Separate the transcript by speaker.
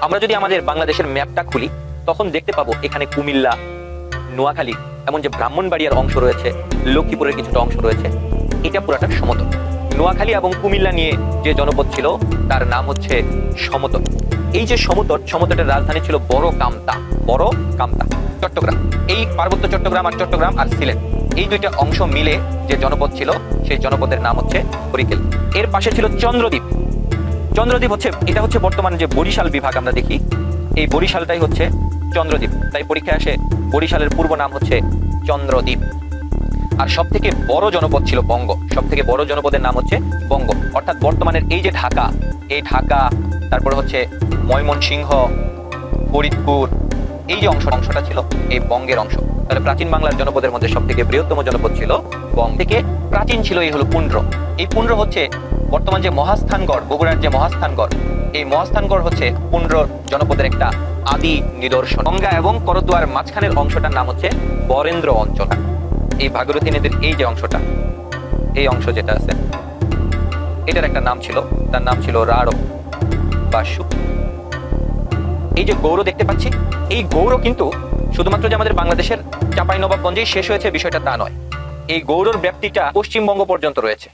Speaker 1: আমরা যদি আমাদের বাংলাদেশের ম্যাপটা খুলি, তখন দেখতে পাবো এখানে কুমিল্লা, নোয়াখালী এমন যে ব্রাহ্মণবাড়িয়ার অংশ রয়েছে, লক্ষ্মীপুরের কিছুটা অংশ রয়েছে। এটা পুরাটা সমতল। নোয়াখালী এবং কুমিল্লা নিয়ে যে জনপদ ছিল, তার নাম হচ্ছে সমতল। এই যে সমতল, সমতলের রাজধানী ছিল বড় কামতা বড় কামতা, চট্টগ্রাম। এই পার্বত্য চট্টগ্রাম আর চট্টগ্রাম আর সিলেট, এই দুইটা অংশ মিলে যে জনপদ ছিল, সেই জনপদের নাম হচ্ছে হরিকেল। এর পাশে ছিল চন্দ্রদ্বীপ। চন্দ্রদ্বীপ হচ্ছে, এটা হচ্ছে বর্তমানে যে বরিশাল বিভাগ আমরা দেখি, এই বরিশালটাই হচ্ছে চন্দ্রদ্বীপ। তাই পরীক্ষায় আসে বরিশালের পূর্ব নাম হচ্ছে চন্দ্রদ্বীপ। আর সব থেকে বড় জনপদ ছিল বঙ্গ সব থেকে বড় জনপদের নাম হচ্ছে বঙ্গ। অর্থাৎ বর্তমানের এই যে ঢাকা, এই ঢাকা, তারপরে হচ্ছে ময়মনসিংহ, ফরিদপুর, এই যে অংশ, অংশটা ছিল এই বঙ্গের অংশ। তাহলে প্রাচীন বাংলার জনপদের মধ্যে সব থেকে বৃহত্তম জনপদ ছিল বঙ্গ। থেকে প্রাচীন ছিল এই হলো পুন্ড্র। এই পুন্ড্র হচ্ছে বর্তমান যে মহাস্থানগড়, বগুড়ার যে মহাস্থানগড়, এই মহাস্থানগড় হচ্ছে পুন্ড্র জনপদের একটা আদি নিদর্শন। গঙ্গা এবং করদুয়ার মাঝখানের অংশটার নাম হচ্ছে বরেন্দ্র অঞ্চল। এই ভাগীরথী নদীর এই যে অংশটা, এই অংশ যেটা আছে, এটার একটা নাম ছিল, তার নাম ছিল রাড়ো বা এই যে গৌর দেখতে পাচ্ছি, এই গৌর কিন্তু শুধুমাত্র যে আমাদের বাংলাদেশের চাপাই নবাবগঞ্জেই শেষ হয়েছে বিষয়টা তা নয়। এই গৌরর ব্যাপ্তিটা পশ্চিমবঙ্গ পর্যন্ত রয়েছে।